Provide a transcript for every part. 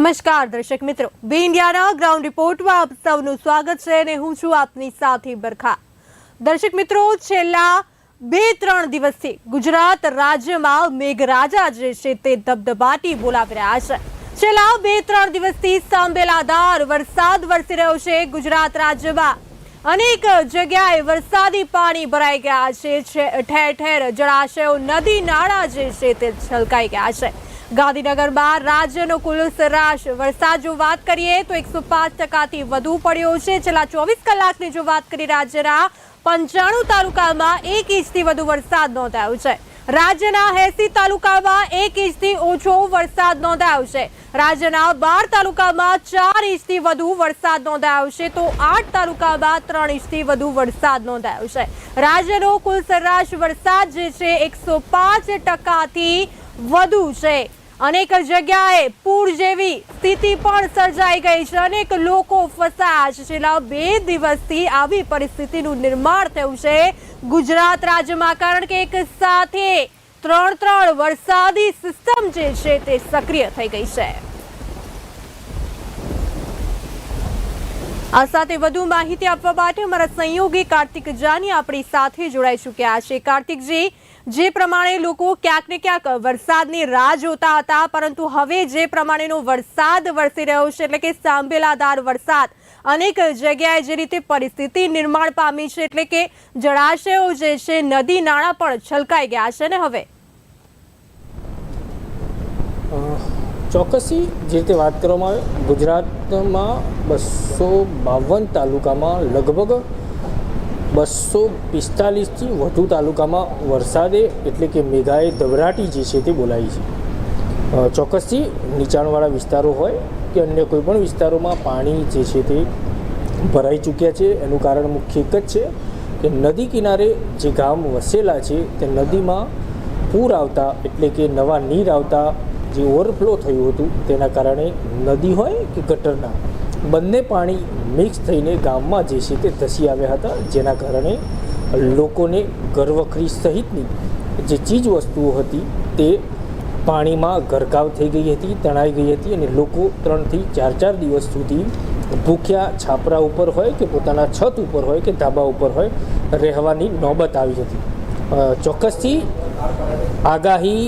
નમસ્કાર, દર્શક મિત્રો. બી ઇન્ડિયાના ગ્રાઉન્ડ રિપોર્ટમાં આપ સૌનું સ્વાગત છે અને હું છું આપની સાથે બરખા. દર્શક મિત્રો, છેલ્લા બે ત્રણ દિવસથી ગુજરાત રાજ્યમાં મેઘરાજા જે છે તે ધબધબાટી બોલાવી રહ્યા છે. છેલ્લા બે ત્રણ દિવસથી સાંભેલાધાર વરસાદ વરસી રહ્યો છે ગુજરાત રાજ્યમાં. અનેક જગ્યાએ વરસાદી પાણી ભરાઈ ગયા છે- ઠેર ઠેર જળાશયો નદી નાળા જે છે તે છલકાઈ ગયા છે. ગાંધીનગરમાં રાજ્યનો કુલ સરાશ વરસાદ જો વાત કરીએ તો એકસો પાંચ ટકાથી વધુ પડ્યો છે. છેલ્લા ચોવીસ કલાકની જો વાત કરીએ રાજ્યના પંચાણું તાલુકામાં એક ઇંચથી વધુ વરસાદ નોંધાયો છે. રાજ્યના એસી તાલુકામાં એક ઇંચથી ઓછો વરસાદ નોંધાયો છે. રાજ્યના બાર તાલુકામાં ચાર ઇંચથી વધુ વરસાદ નોંધાયો છે. તો આઠ તાલુકામાં ત્રણ ઇંચથી વધુ વરસાદ નોંધાયો છે. રાજ્યનો કુલ સરેરાશ વરસાદ જે છે, એકસો પાંચ ટકાથી વધુ છે. અનેક જગ્યાએ પૂર જેવી સ્થિતિ પણ સર્જાઈ ગઈ છે. અનેક લોકો ફસાયા છે. છેલ્લા બે દિવસથી આવી પરિસ્થિતિનું નિર્માણ થયું છે ગુજરાત રાજ્યમાં, કારણ કે એક સાથે ત્રણ ત્રણ વરસાદી સિસ્ટમ જે છે તે સક્રિય થઈ ગઈ છે. આ સાથે વધુ માહિતી આપવા માટે અમારા સંયોગી કાર્તિક જાની આપણી સાથે જોડાઈ ચૂક્યા છે. કાર્તિકજી જે પ્રમાણે લોકો ક્યાંક ને ક્યાંક વરસાદની રાહ જોતા હતા, પરંતુ હવે જે પ્રમાણેનો વરસાદ વરસી રહ્યો છે, એટલે કે સાંભેલાધાર વરસાદ, અનેક જગ્યાએ જે રીતે પરિસ્થિતિ નિર્માણ પામી છે, એટલે કે જળાશયો જે છે, નદી, નાળા પણ છલકાઈ ગયા છે. ને હવે? ચોક્કસી જે રીતે વાત કરવામાં આવે, ગુજરાતમાં બસો બાવન તાલુકામાં લગભગ બસો પિસ્તાલીસથી વધુ તાલુકામાં વરસાદે એટલે કે મેઘાએ ધબરાટી જે છે તે બોલાવી છે. ચોક્કસથી નીચાણવાળા વિસ્તારો હોય કે અન્ય કોઈ પણ વિસ્તારોમાં પાણી જે છે તે ભરાઈ ચૂક્યા છે, એનું કારણ મુખ્ય એક જ છે કે નદી કિનારે જે ગામ વસેલા છે, તે નદીમાં પૂર આવતા એટલે કે નવા નીર આવતા જે ઓવરફ્લો થયું હતું, તેના કારણે નદી હોય કે ગટરના બંને પાણી મિક્સ થઈને ગામમાં જે છે તે ધસી આવ્યા હતા, જેના કારણે લોકોને ઘરવખરી સહિતની જે ચીજ વસ્તુઓ હતી તે પાણીમાં ગરકાવ થઈ ગઈ હતી, તણાઈ ગઈ હતી અને લોકો ત્રણથી ચાર ચાર દિવસ સુધી ભૂખ્યા છાપરા ઉપર હોય કે પોતાના છત ઉપર હોય કે ધાબા ઉપર હોય રહેવાની નોબત આવી હતી ચોક્કસથી આગાહી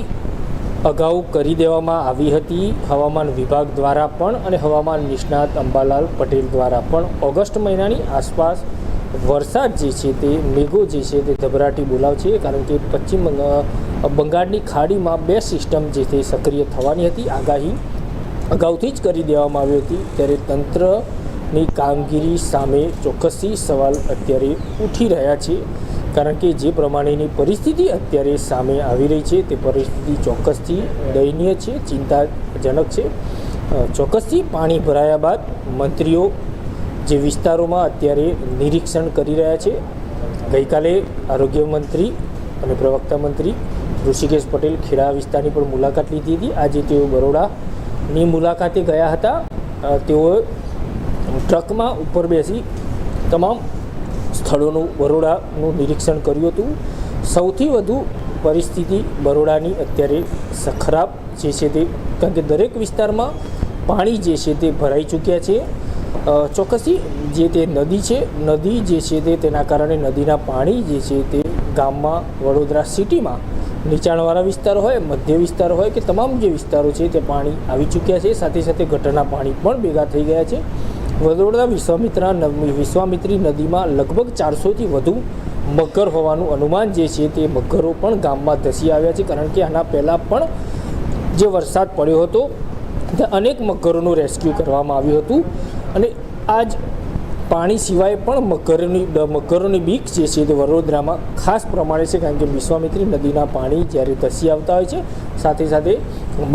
અગાઉ કરી દેવામાં આવી હતી. હવામાન વિભાગ દ્વારા પણ અને હવામાન નિષ્ણાત અંબાલાલ પટેલ દ્વારા પણ ઓગસ્ટ મહિનાની આસપાસ વરસાદ જે છે તે, મેઘો જે છે તે ધબરાટી બોલાવશે કારણ કે પશ્ચિમ બંગા- બંગાળની ખાડીમાં બે સિસ્ટમ જે છે સક્રિય થવાની હતી. આગાહી અગાઉથી જ કરી દેવામાં આવી હતી. ત્યારે તંત્રની કામગીરી સામે ચોક્કસી સવાલ અત્યારે ઉઠી રહ્યા છે. કારણ કે જે પ્રમાણેની પરિસ્થિતિ અત્યારે સામે આવી રહી છે, તે પરિસ્થિતિ ચોક્કસથી દયનીય છે, ચિંતાજનક છે. ચોક્કસથી પાણી ભરાયા બાદ મંત્રીઓ જે વિસ્તારોમાં અત્યારે નિરીક્ષણ કરી રહ્યા છે, ગઈકાલે આરોગ્ય મંત્રી અને પ્રવક્તા મંત્રી ઋષિકેશ પટેલ ખેડા વિસ્તારની પણ મુલાકાત લીધી હતી. આજે તેઓ બરોડાની મુલાકાતે ગયા હતા. તેઓ ટ્રકમાં ઉપર બેસી તમામ સ્થળોનું બરોડાનું નિરીક્ષણ કર્યું હતું. સૌથી વધુ પરિસ્થિતિ બરોડાની અત્યારે ખરાબ જે છે તે, કારણ કે દરેક વિસ્તારમાં પાણી જે છે તે ભરાઈ ચૂક્યા છે. ચોક્કસી જે તે નદી છે, નદી જે છે તે તેના કારણે નદીના પાણી જે છે તે ગામમાં, વડોદરા સિટીમાં નીચાણવાળા વિસ્તાર હોય, મધ્ય વિસ્તાર હોય કે તમામ જે વિસ્તારો છે તે પાણી આવી ચૂક્યા છે. સાથે સાથે ગટરના પાણી પણ ભેગા થઈ ગયા છે. વડોદરા વિશ્વામિત્રા વિશ્વામિત્રી નદીમાં લગભગ ચારસોથી વધુ મગર હોવાનું અનુમાન જે છે તે મગરો પણ ગામમાં ધસી આવ્યા છે. કારણ કે આના પહેલાં પણ જે વરસાદ પડ્યો હતો, ત્યાં અનેક મગરોનું રેસ્ક્યુ કરવામાં આવ્યું હતું. અને આજ પાણી સિવાય પણ મકરની મકરોની બીક જે છે તે વડોદરામાં ખાસ પ્રમાણે છે, કારણ કે વિશ્વામિત્રી નદીના પાણી જ્યારે ધસી આવતા હોય છે, સાથે સાથે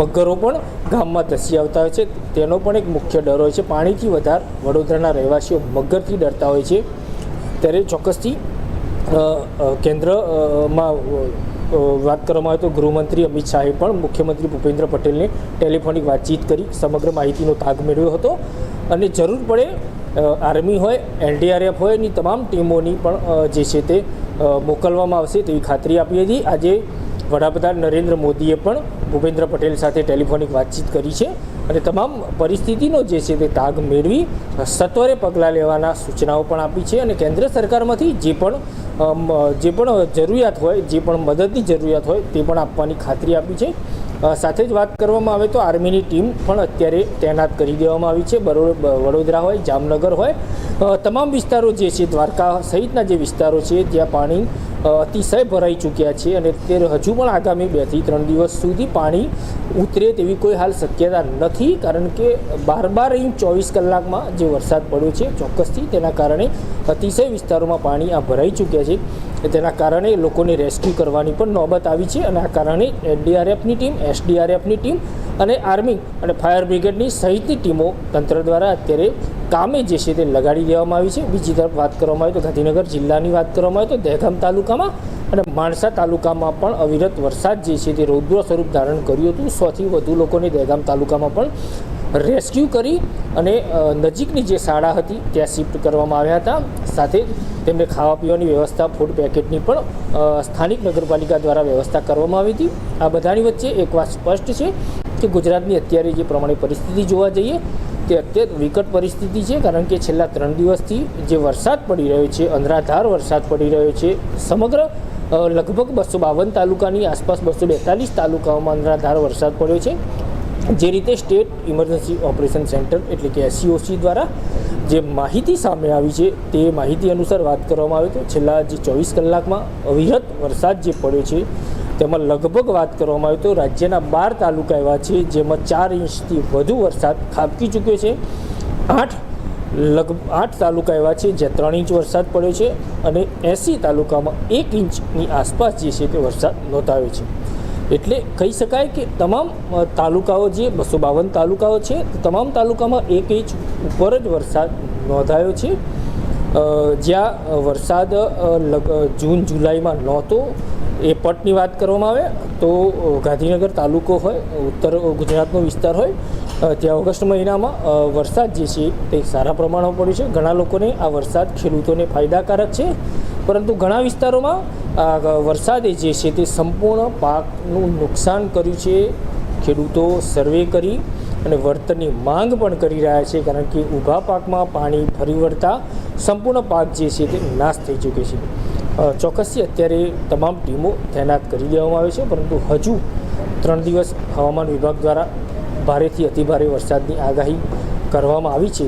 મગરો પણ ગામમાં ધસી આવતા હોય છે. તેનો પણ એક મુખ્ય ડર હોય છે. પાણીથી વધારે વડોદરાના રહેવાસીઓ મગરથી ડરતા હોય છે. ત્યારે ચોક્કસથી કેન્દ્રમાં વાત કરવામાં આવે તો ગૃહમંત્રી અમિત શાહે પણ મુખ્યમંત્રી ભૂપેન્દ્ર પટેલને ટેલિફોનિક વાતચીત કરી સમગ્ર માહિતીનો તાગ મેળવ્યો હતો. અને જરૂર પડે આર્મી હોય, એનડીઆરએફ હોય એની તમામ ટીમોની પણ જે છે તે મોકલવામાં આવશે તેવી ખાતરી આપી હતી. આજે વડાપ્રધાન નરેન્દ્ર મોદીએ પણ ભૂપેન્દ્ર પટેલ સાથે ટેલિફોનિક વાતચીત કરી છે. અને તમામ પરિસ્થિતિનો જે છે તે તાગ મેળવી સત્વરે પગલાં લેવાના સૂચનાઓ પણ આપી છે અને કેન્દ્ર સરકારમાંથી જે પણ જે પણ જરૂરિયાત હોય, જે પણ મદદની જરૂરિયાત હોય તે પણ આપવાની ખાતરી આપી છે. સાથે જ વાત કરવામાં આવે તો આર્મીની ટીમ પણ અત્યારે તૈનાત કરી દેવામાં આવી છે. વડોદરા હોય, જામનગર હોય. તમામ વિસ્તારો જે છે, દ્વારકા સહિતના જે વિસ્તારો છે, જ્યાં પાણી અતિશય ભરાઈ ચૂક્યા છે અને તે હજુ પણ આગામી બેથી ત્રણ દિવસ સુધી પાણી ઉતરે તેવી કોઈ હાલ શક્યતા નથી, કારણ કે બાર બાર ઇંચ ચોવીસ કલાકમાં જે વરસાદ પડ્યો છે ચોક્કસથી તેના કારણે અતિશય વિસ્તારોમાં પાણી આ ભરાઈ ચૂક્યા છે. તેના કારણે લોકોને રેસ્ક્યુ કરવાની પણ નોબત આવી છે અને આ કારણે એનડીઆરએફની ટીમ, એસડીઆરએફની ટીમ અને આર્મી અને ફાયર બ્રિગેડની સહિતની ટીમો તંત્ર દ્વારા અત્યારે કામે જે છે તે લગાડી દેવામાં આવી છે. બીજી તરફ વાત કરવામાં આવે તો ગાંધીનગર જિલ્લાની વાત કરવામાં આવે તો દહેગામ તાલુકામાં અને માણસા તાલુકામાં પણ અવિરત વરસાદ જે છે તે રૌદ્ર સ્વરૂપ ધારણ કર્યું હતું. સોથી વધુ લોકોને દહેગામ તાલુકામાં પણ રેસ્ક્યુ કરી અને નજીકની જે શાળા હતી ત્યાં શિફ્ટ કરવામાં આવ્યા હતા. સાથે તેમને ખાવા પીવાની વ્યવસ્થા, ફૂડ પેકેટની પણ સ્થાનિક નગરપાલિકા દ્વારા વ્યવસ્થા કરવામાં આવી હતી. આ બધાની વચ્ચે એક વાત સ્પષ્ટ છે કે ગુજરાતની અત્યારે જે પ્રમાણે પરિસ્થિતિ જોવા જઈએ તે અત્યંત વિકટ પરિસ્થિતિ છે, કારણ કે છેલ્લા ત્રણ દિવસથી જે વરસાદ પડી રહ્યો છે, અંધરાધાર વરસાદ પડી રહ્યો છે, સમગ્ર લગભગ બસો બાવન તાલુકાની આસપાસ બસો બેતાલીસ તાલુકાઓમાં અંધરાધાર વરસાદ પડ્યો છે. જે રીતે સ્ટેટ ઇમરજન્સી ઓપરેશન સેન્ટર એટલે કે એસસીઓસી દ્વારા જે માહિતી સામે આવી છે, તે માહિતી અનુસાર વાત કરવામાં આવે તો છેલ્લા જે ચોવીસ કલાકમાં અવિરત વરસાદ જે પડ્યો છે તેમાં લગભગ વાત કરવામાં આવે તો રાજ્યના બાર તાલુકા એવા છે જેમાં ચાર ઇંચથી વધુ વરસાદ ખાબકી ચૂક્યો છે. આઠ લગ, આઠ તાલુકા એવા છે જ્યાં ત્રણ ઇંચ વરસાદ પડ્યો છે અને એંસી તાલુકામાં એક ઇંચની આસપાસ જે છે તે વરસાદ નોંધાયો છે. એટલે કહી શકાય કે તમામ તાલુકાઓ જે બસો બાવન તાલુકાઓ છે, તમામ તાલુકામાં એક ઇંચ ઉપર જ વરસાદ નોંધાયો છે. જ્યાં વરસાદ જૂન, જુલાઈમાં નહોતો એ પટની વાત કરવામાં આવે, તો ગાંધીનગર તાલુકો હોય, ઉત્તર ગુજરાતનો વિસ્તાર હોય ત્યાં ઓગસ્ટ મહિનામાં વરસાદ જે છે, તે સારા પ્રમાણમાં પડ્યો છે. ઘણા લોકોને આ વરસાદ ખેડૂતોને ફાયદાકારક છે. પરંતુ ઘણા વિસ્તારોમાં વરસાદે જે છે, તે સંપૂર્ણ પાકનું નુકસાન કર્યું છે. ખેડૂતો સર્વે કરી અને વળતરની માંગ પણ કરી રહ્યા છે, કારણ કે ઊભા પાકમાં પાણી ફરી વળતા સંપૂર્ણ પાક જે છે, તે નાશ થઈ ચૂક્યો છે. ચોક્કસથી અત્યારે તમામ ટીમો તૈનાત કરી દેવામાં આવે છે, પરંતુ હજુ ત્રણ દિવસ હવામાન વિભાગ દ્વારા ભારેથી અતિભારે વરસાદની આગાહી કરવામાં આવી છે.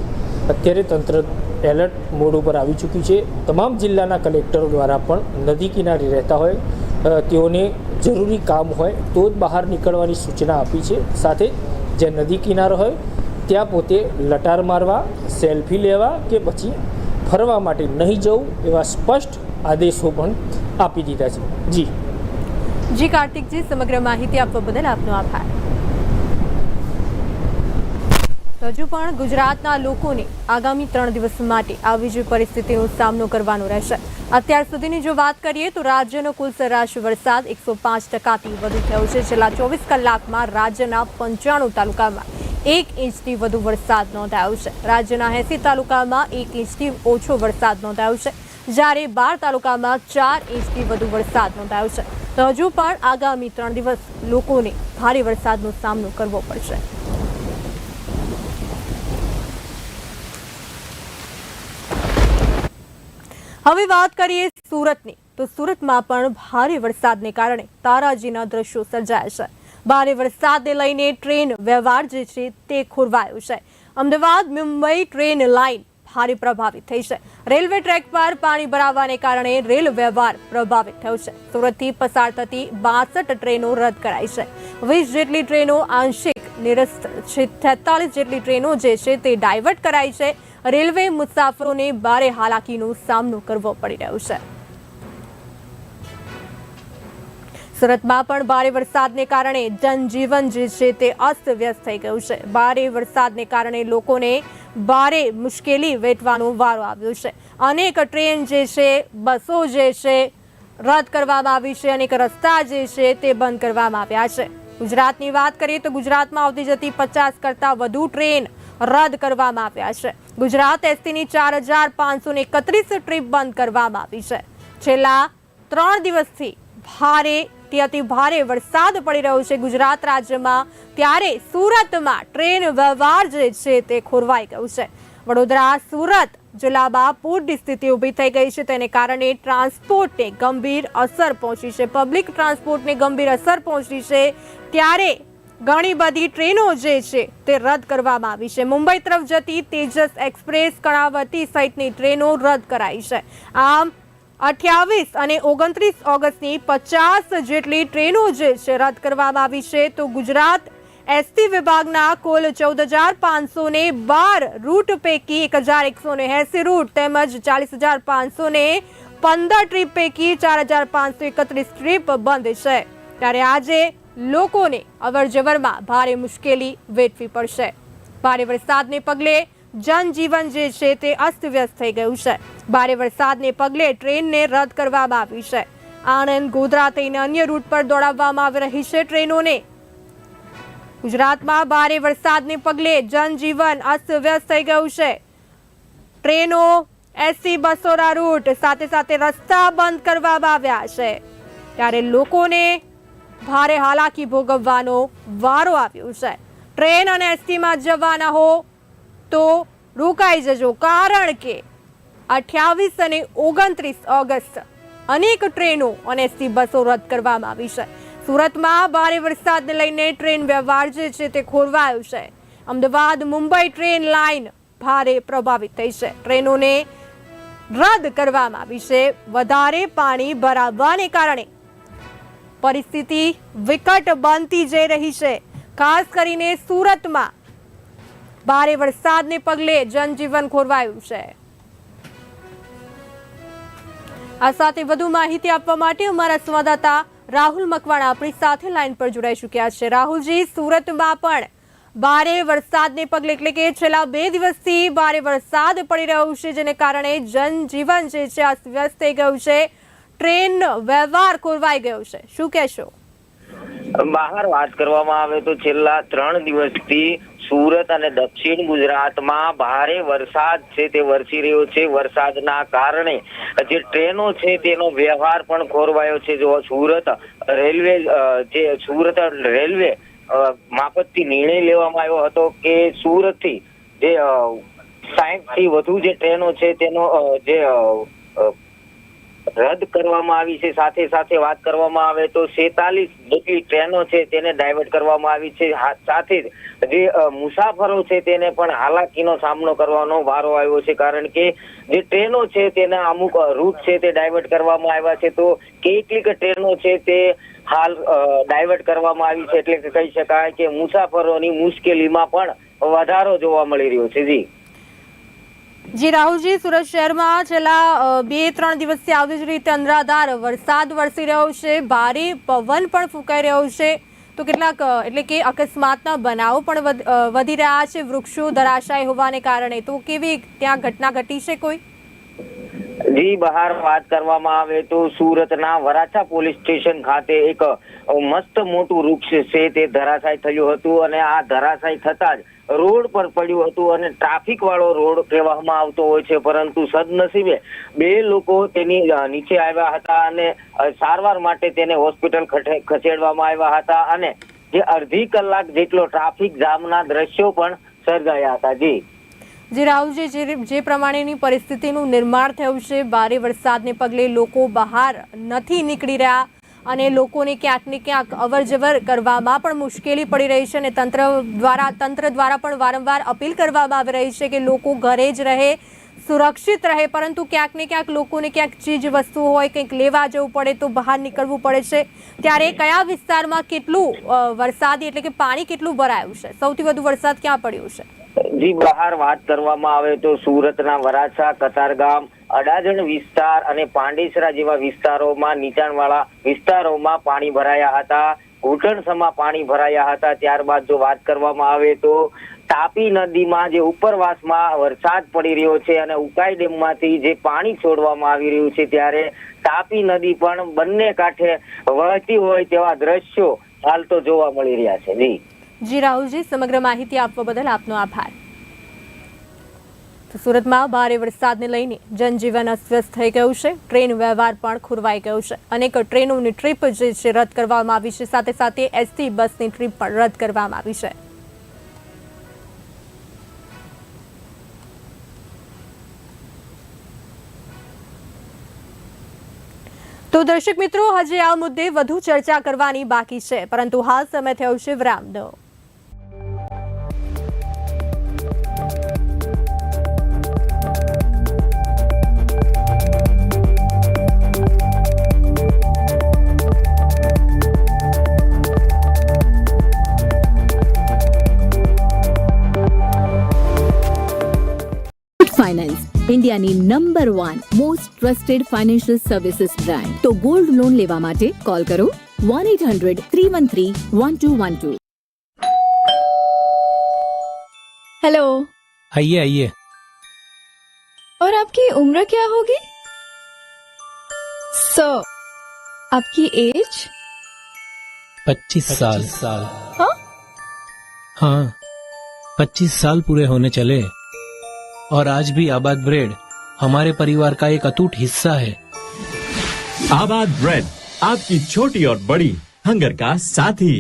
અત્યારે તંત્ર એલર્ટ મોડ ઉપર આવી ચૂક્યું છે. તમામ જિલ્લાના કલેક્ટરો દ્વારા પણ નદી કિનારે રહેતા હોય તેઓને જરૂરી કામ હોય તો જ બહાર નીકળવાની સૂચના આપી છે. સાથે જે નદી કિનારો હોય, ત્યાં પોતે લટાર મારવા, સેલ્ફી લેવા કે પછી ફરવા માટે નહીં જવું એવા સ્પષ્ટ આદેશો પણ આપી દીધા છે. જી. જી, કાર્તિકજી, સમગ્ર માહિતી આપવા બદલ આપનો આભાર. હજુ પણ ગુજરાતના લોકોને આગામી ત્રણ દિવસ માટે આવી જ પરિસ્થિતિનો સામનો કરવાનો રહેશે. અત્યાર સુધીની જો વાત કરીએ તો રાજ્યનો કુલ સરેરાશ વરસાદ એકસો પાંચ ટકાથી વધુ થયો છે. છેલ્લા ચોવીસ કલાકમાં રાજ્યના પંચાણું તાલુકામાં એક ઇંચથી વધુ વરસાદ નોંધાયો છે. રાજ્યના એસી તાલુકામાં એક ઇંચથી ઓછો વરસાદ નોંધાયો છે. જ્યારે બાર તાલુકામાં ચાર ઇંચથી વધુ વરસાદ નોંધાયો છે. તો હજુ પણ આગામી ત્રણ દિવસ લોકોને ભારે વરસાદનો સામનો કરવો પડશે. હવે વાત કરીએ સુરતની. તો સુરતમાં પણ ભારે વરસાદને કારણે તારાજીના દ્રશ્યો સર્જાયા છે. ભારે વરસાદને લઈને ટ્રેન વ્યવહાર જે છે તે ખોરવાયો છે. અમદાવાદ, મુંબઈ ટ્રેન લાઇન ભારે પ્રભાવિત થઈ છે. રેલવે ટ્રેક પર પાણી ભરાવાને કારણે રેલ વ્યવહાર પ્રભાવિત થયો છે. સુરતથી પસાર થતી બાસઠ ટ્રેનો રદ કરાઈ છે. વીસ જેટલી ટ્રેનો આંશિક નિરસ્ત છે. તેતાલીસ જેટલી ટ્રેનો જે છે તે ડાયવર્ટ કરાઈ છે. રેલવે મુસાફરોને ભારે હાલાકીનો સામનો કરવો પડી રહ્યો છે. સુરતમાં પણ ભારે વરસાદને કારણે જનજીવન જે છે તે અસ્તવ્યસ્ત થઈ ગયું છે. ભારે વરસાદને કારણે લોકોને ભારે મુશ્કેલી વેઠવાનો વારો આવ્યો છે. અનેક ટ્રેન જે છે, બસો જે છે, રદ કરવામાં આવી છે, અનેક રસ્તા જે છે તે બંધ કરવામાં આવ્યા છે. ગુજરાતની વાત કરીએ તો ગુજરાતમાં આવતી જતી પચાસ કરતાં વધુ ટ્રેન રદ કરવામાં આવ્યા છે. ગુજરાત એસટીની ચાર હજાર પાંચસો એકત્રીસ ટ્રીપ બંધ કરવામાં આવી છે. છેલ્લા ત્રણ દિવસથી ભારે થી અતિ ભારે વરસાદ પડી રહ્યો છે ગુજરાત રાજ્યમાં. ત્યારે સુરતમાં ટ્રેન વ્યવહાર જે છે તે ખોરવાઈ ગયું છે. વડોદરા, સુરત જિલ્લામાં પૂરની સ્થિતિ ઊભી થઈ ગઈ છે. તેને કારણે ટ્રાન્સપોર્ટને ગંભીર અસર પહોંચી છે. પબ્લિક ટ્રાન્સપોર્ટને ગંભીર અસર પહોંચી છે. ત્યારે ઘણી બધી ટ્રેનો જે છે તે રદ કરવામાં આવી છે. મુંબઈ તરફ જતી તેજસ એક્સપ્રેસ કર્ણાવતી સહિતની ટ્રેનો રદ કરાઈ છે. આમ અઠ્યાવીસ અને ઓગણત્રીસ ઓગસ્ટની પચાસ જેટલી ટ્રેનો જે છે રદ કરવામાં આવી છે, તો ગુજરાત એસટી વિભાગના કુલ ચૌદ હજાર પાંચસો ને બાર રૂટ પૈકી એક હજાર એકસો ને એસી રૂટ તેમજ ચાલીસ હજાર પાંચસો ને પંદર ટ્રીપ પૈકી ચાર હજાર પાંચસો એકત્રીસ ટ્રીપ બંધ છે. ત્યારે આજે લોકોને અવર જવરમાં ભારે મુશ્કેલી વેઠવી પડશે. ભારે વરસાદને પગલે જનજીવન જે છે તે અસ્તવ્યસ્ત થઈ ગયું છે. ભારે વરસાદને પગલે ટ્રેનને રદ કરવામાં આવી છે. આણંદ, ગોધરા થઈને અન્ય રૂટ પર દોડાવવામાં આવી રહી છે ટ્રેનોને. ગુજરાતમાં ભારે વરસાદને પગલે જનજીવન અસ્તવ્યસ્ત થઈ ગયું છે. ટ્રેનો, એસી બસોના રૂટ સાથે સાથે રસ્તા બંધ કરવામાં આવ્યા છે. ત્યારે લોકોને ભારે હાલાકી ભોગવવાનો વારો આવ્યો છે. ટ્રેન અને એસટીમાં જવાના હો તો રોકાઈ જજો, કારણ કે અઠ્યાવીસ અને ઓગણત્રીસ ઓગસ્ટ અનેક ટ્રેનો અને એસટી બસો રદ કરવામાં આવી છે. સુરતમાં ભારે વરસાદને લઈને ટ્રેન વ્યવહાર જે છે તે ખોરવાયો છે. અમદાવાદ, મુંબઈ ટ્રેન લાઇન ભારે પ્રભાવિત થઈ છે. ટ્રેનોને રદ કરવામાં આવી છે. વધારે પાણી ભરાવાને કારણે પરિસ્થિતિ વિકટ બનતી જઈ રહી છે. ખાસ કરીને સુરતમાં ભારે વરસાદને પગલે જનજીવન ખોરવાયું છે. આ સાથે વધુ માહિતી આપવા માટે અમારા સંવાદદાતા રાહુલ મકવાણા આપણી સાથે લાઈન પર જોડાઈ ચૂક્યા છે. રાહુલજી, સુરતમાં પણ ભારે વરસાદને પગલે એટલે કે છેલ્લા બે દિવસથી ભારે વરસાદ પડી રહ્યો છે, જેને કારણે જનજીવન જે છે અસ્તવ્યસ્ત થઈ ગયું છે. ટ્રેન વ્યવહાર ખોરવાઈ ગયો છે. શું કહેશો? બહાર વાત કરવામાં આવે તો છેલ્લા ત્રણ દિવસથી સુરત અને દક્ષિણ ગુજરાતમાં ભારે વરસાદ છે, તે વરસી રહ્યો છે. વરસાદના કારણે જે ટ્રેનો છે, તેનો વ્યવહાર પણ ખોરવાયો છે. જો સુરત રેલવે જે સુરત રેલવે માફતથી નિર્ણય લેવામાં આવ્યો હતો કે સુરતથી જે સાહીઠથી વધુ જે ટ્રેનો છે, તેનો જે રદ કરવામાં આવી છે, સાથે સાથે વાત કરવામાં આવે તો સેતાલીસ જેટલી ટ્રેનો છે તેને ડાયવર્ટ કરવામાં આવી છે. સાથે જ મુસાફરો છે તેને પણ હાલાકીનો સામનો કરવાનો વારો આવ્યો છે, કારણ કે જે ટ્રેનો છે તેના અમુક રૂટ છે તે ડાયવર્ટ કરવામાં આવ્યા છે. તો કેટલીક ટ્રેનો છે તે હાલ ડાયવર્ટ કરવામાં આવી છે, એટલે કહી શકાય કે મુસાફરોની મુશ્કેલીમાં પણ વધારો જોવા મળી રહ્યો છે. જી. જી, રાહુલજી, સુરત શહેરમાં છેલ્લા બે, ત્રણ દિવસથી આવી જ રીતે અંધરાધાર વરસાદ વરસી રહ્યો છે. ભારે પવન પણ ફૂંકાઈ રહ્યો છે. તો કેટલાક એટલે કે અકસ્માતના બનાવો પણ વધ- વધી રહ્યા છે. વૃક્ષો ધરાશાય હોવાને કારણે તો કેવી ત્યાં ઘટના ઘટી છે કોઈ? જી, બહાર વાત કરવામાં આવે તો સુરતના વરાછા પોલીસ સ્ટેશન ખાતે એક મસ્ત મોટું વૃક્ષ છે તે ધરાશાય થયું હતું અને આ ધરાશાય થતા જ રોડ પર પડ્યું હતું અને ટ્રાફિક વાળો રોડ કહેવામાં આવતો હોય છે, પરંતુ સદનસીબે બે લોકો તેની નીચે આવ્યા હતા અને સારવાર માટે તેને હોસ્પિટલ ખસેડવામાં આવ્યા હતા અને જે અડધી કલાક જેટલો ટ્રાફિક જામના દ્રશ્યો પણ સર્જાયા હતા. જી. જે રાહુલજી જે જે પ્રમાણેની પરિસ્થિતિનું નિર્માણ થયું છે, ભારે વરસાદને પગલે લોકો બહાર નથી નીકળી રહ્યા અને લોકોને ક્યાંક ને ક્યાંક અવર જવર કરવામાં પણ મુશ્કેલી પડી રહી છે અને તંત્ર દ્વારા તંત્ર દ્વારા પણ વારંવાર અપીલ કરવામાં આવી રહી છે કે લોકો ઘરે જ રહે, સુરક્ષિત રહે, પરંતુ ક્યાંક ને ક્યાંક લોકોને ક્યાંક ચીજ વસ્તુ હોય, કંઈક લેવા જવું પડે તો બહાર નીકળવું પડે છે. ત્યારે કયા વિસ્તારમાં કેટલું વરસાદી એટલે કે પાણી કેટલું ભરાયું છે? સૌથી વધુ વરસાદ ક્યાં પડ્યો છે? જી બહાર વાત કરવામાં આવે તો સુરતના વરાછા, કતારગામ, અડાજણ વિસ્તાર અને પાંડેસરા જેવા વિસ્તારોમાં, નીચાણવાળા વિસ્તારોમાં પાણી ભરાયા હતા. ઘૂંટણસમાં પાણી ભરાયા હતા. ત્યારબાદ જો વાત કરવામાં આવે તો તાપી નદીમાં જે ઉપરવાસમાં વરસાદ પડી રહ્યો છે અને ઉકાઈ ડેમમાંથી જે પાણી છોડવામાં આવી રહ્યું છે ત્યારે તાપી નદી પણ બંને કાંઠે વહેતી હોય તેવા દ્રશ્યો હાલ તો જોવા મળી રહ્યા છે. જી. જી, રાહુલજી, સમગ્ર માહિતી આપવા બદલ આપનો આભાર. સુરતમાં ભારે વરસાદને લઈને જનજીવન અસ્વસ્થ થઈ ગયું છે. ટ્રેન વ્યવહાર પણ ખોરવાઈ ગયો છે. અનેક ટ્રેનોની ટ્રીપ જે છે રદ કરવામાં આવી છે. સાથે સાથે એસટી બસની ટ્રીપ પણ રદ કરવામાં આવી છે. તો દર્શક મિત્રો હજી આ મુદ્દે વધુ ચર્ચા કરવાની બાકી છે. પરંતુ હાલ સમય થયો છે વિરામનો. ફાઇનાન્સ ઇન્ડિયાની number one most trusted financial services brand તો ગોલ્ડ લોન લેવા માટે કોલ કરો one eight hundred three one three one two one two hello आइए आइए और आपकी उम्र क्या होगी सर आपकी एज पच्चीस साल साल हाँ हाँ पच्चीस साल पूरे होने चले और आज भी आबाद ब्रेड हमारे परिवार का एक अटूट हिस्सा है आबाद ब्रेड आपकी छोटी और बड़ी हंगर का साथी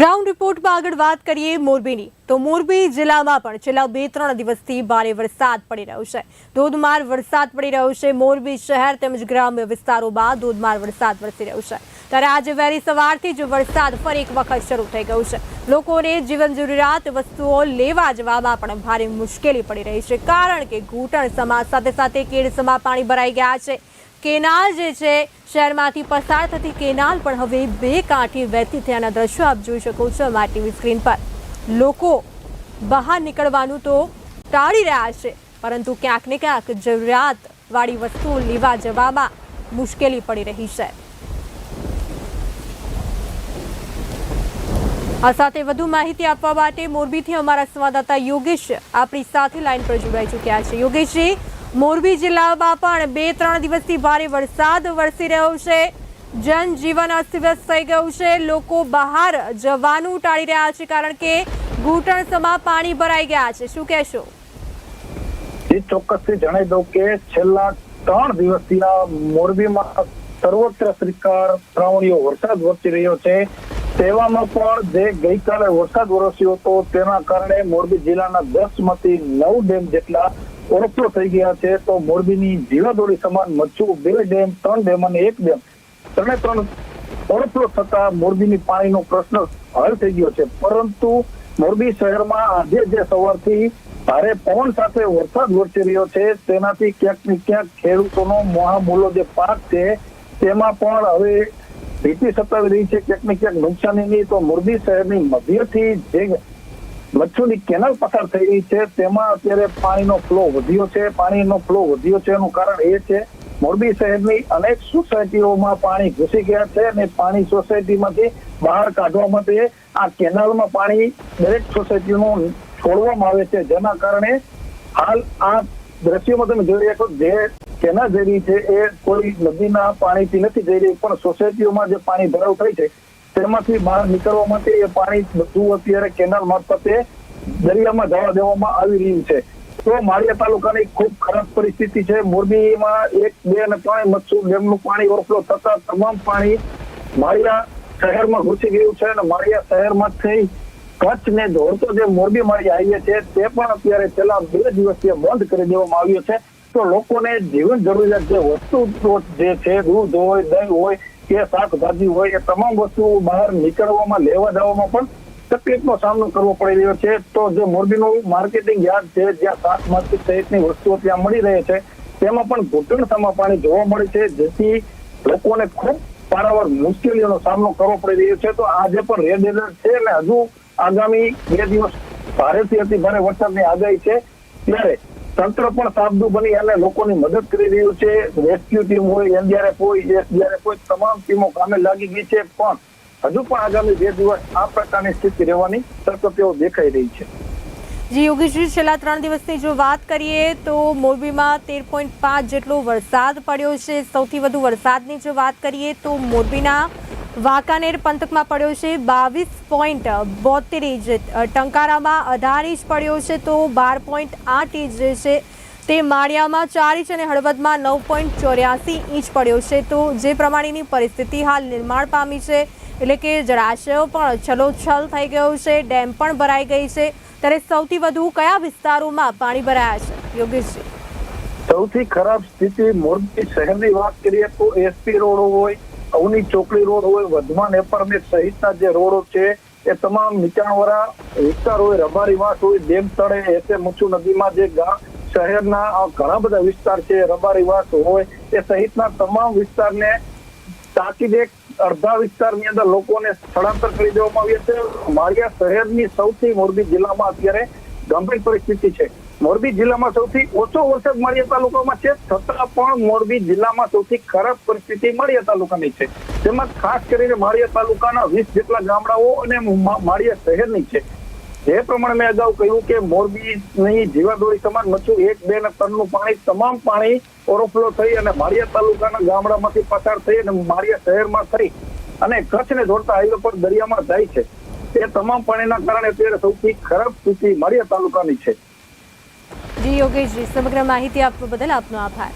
ગ્રાઉન્ડ રિપોર્ટમાં આગળ વાત કરીએ મોરબીની. તો મોરબી જિલ્લામાં પણ છેલ્લા બે ત્રણ દિવસથી ભારે વરસાદ પડી રહ્યો છે. ધોધમાર વરસાદ પડી રહ્યો છે મોરબી શહેર તેમજ ગ્રામ્ય વિસ્તારોમાં ધોધમાર વરસાદ વરસી રહ્યો છે. ત્યારે આજે વહેલી સવારથી જ વરસાદ ફરી એક વખત શરૂ થઈ ગયો છે. લોકોને જીવન જરૂરિયાત વસ્તુઓ લેવા જવામાં પણ ભારે મુશ્કેલી પડી રહી છે, કારણ કે ઘૂંટણ સમા સાથે સાથે કેડસમા પાણી ભરાઈ ગયા છે. કેનાલ જે છે શહેરમાંથી પસાર થતી કેનાલ પણ હવે બે કાંઠે વહેતી થયાના દ્રશ્યો આપ જોઈ શકો છો અમારી ટીવી સ્ક્રીન પર. લોકો બહાર નીકળવાનું તો ટાળી રહ્યા છે, પરંતુ ક્યાંક ને ક્યાંક જરૂરિયાત વાળી વસ્તુઓ લેવા જવામાં મુશ્કેલી પડી રહી છે. આ સાથે વધુ માહિતી આપવા માટે મોરબીથી અમારા સંવાદદાતા યોગેશ આપણી સાથે લાઈન પર જોડાઈ ચૂક્યા છે. યોગેશજી મોરબી જિલ્લામાં પણ બે ત્રણ દિવસથી ભારે વરસાદ વરસી રહ્યો છે. જનજીવન અસ્તવ્યસ્ત થઈ ગયું છે. લોકો બહાર જવાનું ટાળી રહ્યા છે કારણ કે ઘૂંટણ સમા પાણી ભરાઈ ગયા છે. શું કહેશો? એ ચોક્કસથી જણાવી દઉં કે છેલ્લા ત્રણ દિવસથી આ મોરબીમાં સર્વત્ર શ્રીકાર શ્રાવણીઓ વરસાદ વરસી રહ્યો છે. તેવામાં પણ જે ગઈકાલે વરસાદ વરસ્યો હતો, તેના કારણે મોરબી જિલ્લાના દસમાંથી નવ ડેમ જેટલા ઓવરફ્લો થઈ ગયા છે તો મોરબીની જીવાદોડી સમાન મચ્છુ બે ડેમ, ત્રણ ડેમ અને એક ડેમ. ત્રણે ત્રણ ઓવરફ્લો થતા મોરબીની પાણીનો પ્રશ્ન હલ થઈ ગયો છે. પરંતુ મોરબી શહેરમાં આજે જે સવારથી ભારે પવન સાથે વરસાદ વરસી રહ્યો છે, તેનાથી ક્યાંક ને ક્યાંક ખેડૂતોનો મોહામૂલો જે પાક છે, તેમાં પણ હવે ભીતિ સતાવી રહી છે. ક્યાંક ને ક્યાંક નુકસાનીની તો મોરબી શહેરની મધ્યથી જે મચ્છુની કેનાલ પસાર થઈ રહી છે. તેમાં અત્યારે પાણીનો ફ્લો વધ્યો છે. પાણીનો ફ્લો વધ્યો છે. એનું કારણ એ છે, મોરબી શહેરની અનેક સોસાયટીઓમાં પાણી ઘૂસી ગયા છે અને પાણી સોસાયટીમાંથી બહાર કાઢવા માટે આ કેનાલમાં પાણી દરેક સોસાયટીનું છોડવામાં આવે છે. જેના કારણે હાલ આ દ્રશ્યોમાં તમે જોઈ શકો જે કેનાલ જઈ રહી છે એ કોઈ નદીના પાણીથી નથી જઈ રહી, પણ સોસાયટીઓમાં જે પાણી ભરાવ થઈ છે તેમાંથી બહાર નીકળવા માટે એ પાણી બધું અત્યારે કેનાલ મારફતે દરિયામાં જવા દેવામાં આવી રહ્યું છે. તો માળિયા તાલુકાની ખૂબ ખરાબ પરિસ્થિતિ છે. મોરબીમાં એક, બે અને ત્રણ મચ્છુ ડેમનું પાણી ઓવરફ્લો થતા તમામ પાણી માળિયા શહેરમાં ઘૂસી ગયું છે અને માળિયા શહેરમાંથી કચ્છ ને જોડતો જે મોરબી માળી હાઈવે છે તે પણ અત્યારે છેલ્લા બે દિવસથી બંધ કરી દેવામાં આવ્યો છે. તો લોકોને જીવન જરૂરિયાત જે વસ્તુ, જે છે, દૂધ હોય, દહીં હોય કે શાકભાજી હોય એ તમામ વસ્તુ બહાર નીકળવામાં, લેવા જવામાં પણ તકલીફનો સામનો કરવો પડી રહ્યો છે. તો જે મોરબીનું માર્કેટિંગ યાર્ડ છે, જ્યાં શાક માર્કેટ સહિતની વસ્તુઓ ત્યાં મળી રહે છે, તેમાં પણ ઘૂંટણસામાં પાણી જોવા મળે છે, જેથી લોકોને ખૂબ પારાવાર મુશ્કેલીઓનો સામનો કરવો પડી રહ્યો છે. તો આજે પણ રેડ એલર્ટ છે અને હજુ આગામી બે દિવસ ભારેથી અતિ ભારે વરસાદની આગાહી છે. ત્યારે તંત્ર પણ સાબદુ બની અને લોકોની મદદ કરી રહ્યું છે. રેસ્ક્યુ ટીમ હોય, એનડીઆરએફ હોય એસડીઆરએફ હોય, તમામ ટીમો કામે લાગી ગઈ છે. પણ હજુ પણ આગામી બે દિવસ આ પ્રકારની સ્થિતિ રહેવાની શક્યતાઓ દેખાઈ રહી છે. જી, યોગેશજી, છેલ્લા ત્રણ દિવસની જો વાત કરીએ તો મોરબીમાં તેર પોઈન્ટ પાંચ જેટલો વરસાદ પડ્યો છે. સૌથી વધુ વરસાદની જો વાત કરીએ તો મોરબીના વાંકાનેર પંથકમાં પડ્યો છે બાવીસ પોઈન્ટ બોતેર ઇંચ. ટંકારામાં અઢાર ઇંચ પડ્યો છે તો બાર પોઈન્ટ આઠ ઇંચ જે છે તે માળિયામાં ચાર ઇંચ અને હળવદમાં નવ પોઈન્ટ ચોર્યાસી ઇંચ પડ્યો છે તો જે પ્રમાણેની પરિસ્થિતિ હાલ નિર્માણ પામી છે એટલે કે જળાશયો પણ છલોછલ થઈ ગયો છે, ડેમ પણ ભરાઈ ગઈ છે. ત્યારે સૌથી વધુ કયા વિસ્તારોમાં પાણી ભરાયા છે? યોગેશજી. સૌથી ખરાબ સ્થિતિ મોરબી શહેરની વાત કરીએ તો એસપી રોડ હોય અવની ચોકડી રોડ હોય વધમાન એપાર્ટમેન્ટ સહિતના જે રોડો છે, એ તમામ નીચાણવાળા વિસ્તાર હોય, રબારી વાસ હોય, ડેમ તળે એસે મુચુ નદીમાં જે ગામ શહેરના ઘણા બધા વિસ્તાર છે, રબારી વાસ હોય, એ સહિતના તમામ વિસ્તારને તાકીદે અડધા વિસ્તારની અંદર લોકોને સ્થળાંતર કરી દેવામાં આવ્યા છે. માળિયા શહેરની સૌથી મોરબી જિલ્લામાં અત્યારે ગંભીર પરિસ્થિતિ છે. મોરબી જિલ્લામાં સૌથી ઓછો વરસાદ માળિયા તાલુકામાં છે, છતાં પણ મોરબી જિલ્લામાં સૌથી ખરાબ પરિસ્થિતિ માળિયા તાલુકાની છે. તેમાં ખાસ કરીને માળિયા તાલુકાના વીસ જેટલા ગામડાઓ અને માળિયા શહેરની છે. જે પ્રમાણે મેં અગાઉ કહ્યું કે મોરબીની જીવાદોરી સમાન મચ્છું એક, બે ને ત્રણનું પાણી, તમામ પાણી ઓવરફ્લો થઈ અને માળિયા તાલુકાના ગામડામાંથી પસાર થઈ અને માળિયા શહેરમાં થઈ અને કચ્છને જોડતા હાઈવે પર દરિયામાં જાય છે. તે તમામ પાણીના કારણે અત્યારે સૌથી ખરાબ સ્થિતિ માળિયા તાલુકાની છે. જી યોગેશજી, સમગ્ર માહિતી આપવા બદલ આપનો આભાર.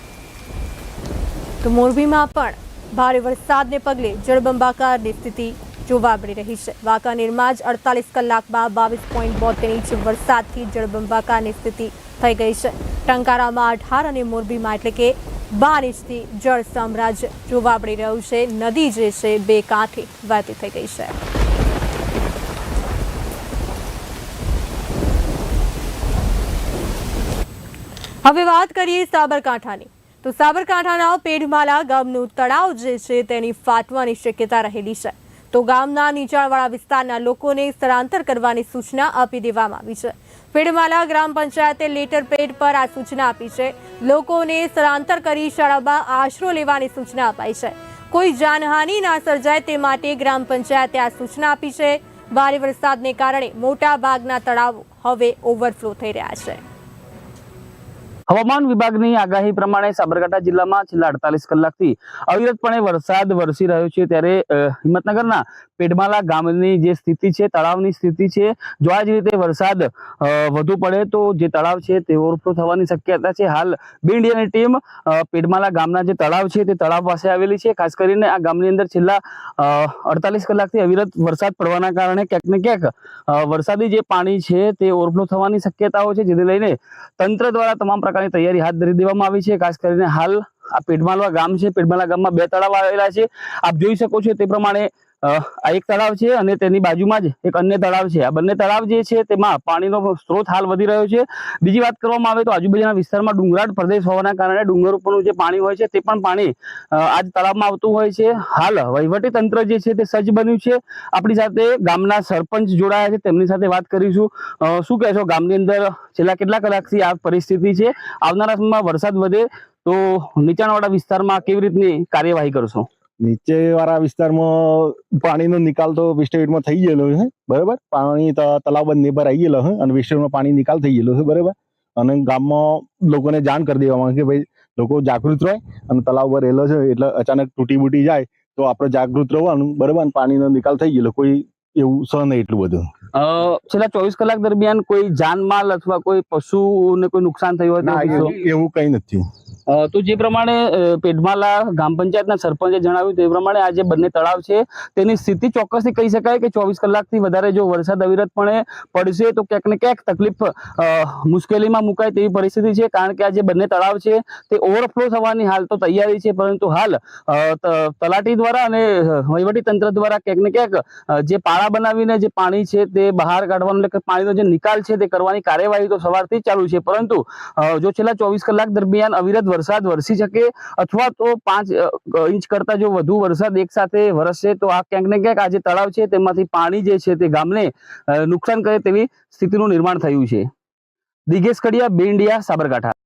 તો મોરબીમાં પણ ભારે વરસાદને પગલે જળબંબાકારની સ્થિતિ જોવા મળી રહી છે. વાંકાનેરમાં જ અડતાલીસ કલાકમાં બાવીસ પોઈન્ટ બોતેર ઇંચ વરસાદથી જળબંબાકારની સ્થિતિ થઈ ગઈ છે. ટંકારામાં અઢાર અને મોરબીમાં એટલે કે બાર ઇંચથી જળ સામ્રાજ્ય જોવા મળી રહ્યું છે. નદી જે છે, બે કાંઠે વહેતી થઈ ગઈ છે. હવે વાત કરીએ સાબરકાંઠાની. તો સાબરકાંઠાના પેઢમાલા ગામનું તળાવ જે છે તેની ફાટવાની શક્યતા રહેલી છે. તો ગામના નીચાણવાળા વિસ્તારના લોકોને સ્થળાંતર કરવાની સૂચના આપી દેવામાં આવી છે. પેઢમાલા ગ્રામ પંચાયતે લેટર પેડ પર આ સૂચના આપી છે. લોકોને સ્થળાંતર કરી શાળામાં આશરો લેવાની સૂચના અપાઈ છે. કોઈ જાનહાનિ ના સર્જાય તે માટે ગ્રામ પંચાયતે આ સૂચના આપી છે. ભારે વરસાદને કારણે મોટા ભાગના તળાવો હવે ઓવરફ્લો થઈ રહ્યા છે. હવામાન વિભાગની આગાહી પ્રમાણે સાબરકાંઠા જિલ્લામાં છેલ્લા અડતાલીસ કલાકથી અવિરતપણે વરસાદ વરસી રહ્યો છે. ત્યારે હિંમતનગરના પેડમાલા ગામની જે સ્થિતિ છે, તળાવની સ્થિતિ છે, જો આ જ રીતે વરસાદ વધુ પડે તો જે તળાવ છે તે ઓવરફ્લો થવાની શક્યતા છે. હાલ બે ઇન્ડિયાની ટીમ પેડમાલા ગામના જે તળાવ છે તે તળાવ પાસે આવેલી છે. ખાસ કરીને આ ગામની અંદર છેલ્લા અડતાલીસ કલાકથી અવિરત વરસાદ પડવાના કારણે ક્યાંક ને ક્યાંક વરસાદી જે પાણી છે તે ઓવરફ્લો થવાની શક્યતાઓ છે જેને લઈને તંત્ર દ્વારા તમામ પ્રકારની તૈયારી હાથ ધરી દેવામાં આવી છે. ખાસ કરીને હાલ આ પેડમાલવા ગામ છે. પેડમાલા ગામમાં બે તળાવ આવેલા છે. આપ જોઈ શકો છો તે પ્રમાણે આ એક તળાવ છે અને તેની બાજુમાં જ એક અન્ય તળાવ છે. આ બંને તળાવ જે છે તેમાં પાણીનો સ્ત્રોત હાલ વધી રહ્યો છે. બીજી વાત કરવામાં આવે તો આજુબાજુના વિસ્તારમાં ડુંગરાળ પ્રદેશ હોવાના કારણે ડુંગર ઉપરનું જે પાણી હોય છે તે પણ પાણી આજ તળાવમાં આવતું હોય છે. હાલ વહીવટી તંત્ર જે છે તે સજ્જ બન્યું છે. આપણી સાથે ગામના સરપંચ જોડાયા છે. તેમની સાથે વાત કરીશું. શું કહેશો? ગામની અંદર છેલ્લા કેટલા કલાકથી આ પરિસ્થિતિ છે? આવનારા સમયમાં વરસાદ વધે તો નીચાણવાળા વિસ્તારમાં કેવી રીતની કાર્યવાહી કરશો? નીચે વાળા વિસ્તારમાં પાણીનો નિકાલ તો વિસ્ટેટમાં થઈ ગયેલો છે, બરાબર? પાણી તલાવ બંધ આવી ગયેલો છે અને વિસ્ટેટમાં પાણી નિકાલ થઈ ગયેલો છે, બરાબર? અને ગામમાં લોકોને જાણ કરી દેવામાં કે ભાઈ, લોકો જાગૃત રહે અને તલાવ રહેલો છે એટલે અચાનક તૂટી બૂટી જાય તો આપણે જાગૃત રહેવાનું, બરાબર? પાણીનો નિકાલ થઈ ગયેલો. કોઈ એવું સહ નહીં એટલું બધું. છેલ્લા ચોવીસ કલાક દરમિયાન કોઈ જાનમાલ અથવા કોઈ પશુને કોઈ નુકસાન થયું હોય એવું એવું કઈ નથી. તો જે પ્રમાણે અ, પેઢમાલા ગ્રામ પંચાયતના સરપંચે જણાવ્યું તે પ્રમાણે આ જે બંને તળાવ છે તેની સ્થિતિ ચોક્કસથી કહી શકાય કે ચોવીસ કલાકથી વધારે જો વરસાદ અવિરતપણે પડશે તો ક્યાંક ને ક્યાંક તકલીફ મુશ્કેલીમાં મુકાય તેવી પરિસ્થિતિ છે કારણ કે આ જે બંને તળાવ છે તે ઓવરફ્લો થવાની હાલ તો તૈયારી છે પરંતુ હાલ અ, તલાટી દ્વારા અને વહીવટી તંત્ર દ્વારા ક્યાંક ને ક્યાંક જે પાળા તળાવ બનાવીને જે પાણી છે તે બહાર કાઢવાનો એટલે પાણીનો જે નિકાલ છે તે કરવાની કાર્યવાહી તો સવારથી ચાલુ છે. પરંતુ જો છેલ્લા ચોવીસ કલાક દરમિયાન અવિરત વરસાદ વરસી શકે અથવા તો પાંચ ઇંચ કરતા જો વધુ વરસાદ એક સાથે વરસશે તો આ ક્યાંક ને ક્યાંક આ જે તળાવ છે તેમાંથી પાણી જે છે તે ગામને નુકસાન કરે તેવી સ્થિતિનું નિર્માણ થયું છે. દિગેશ કડિયા, બે ઇન્ડિયા, સાબરકાંઠા.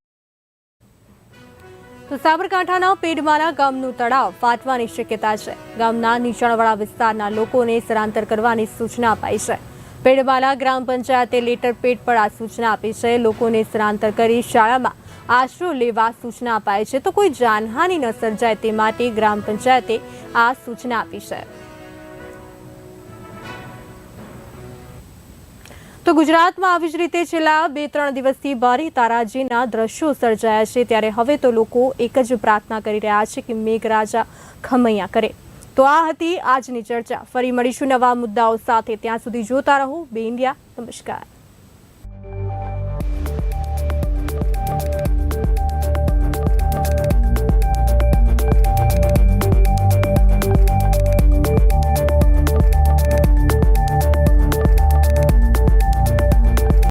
તો સાબરકાંઠાના પેડમારા ગામનું તળાવ ફાટવાની શક્યતા છે. ગામના નીચાણવાળા વિસ્તારના લોકોને સ્થળાંતર કરવાની સૂચના અપાઈ છે. પેડમાલા ગ્રામ પંચાયતે લેટર પેડ પર આ સૂચના આપી છે. લોકોને સ્થળાંતર કરી શાળામાં આશરો લેવા સૂચના અપાઈ છે. તો કોઈ જાનહાનિ ન સર્જાય તે માટે ગ્રામ પંચાયતે આ સૂચના આપી છે. તો ગુજરાતમાં આવી જ રીતે છેલ્લા બે ત્રણ દિવસથી ભારે તારાજીના દ્રશ્યો સર્જાયા છે. ત્યારે હવે તો લોકો એક જ પ્રાર્થના કરી રહ્યા છે કે મેઘરાજા ખમૈયા કરે. તો આ હતી આજની ચર્ચા. ફરી મળીશું નવા મુદ્દાઓ સાથે. ત્યાં સુધી જોતા રહો. બે ઇન્ડિયા. નમસ્કાર.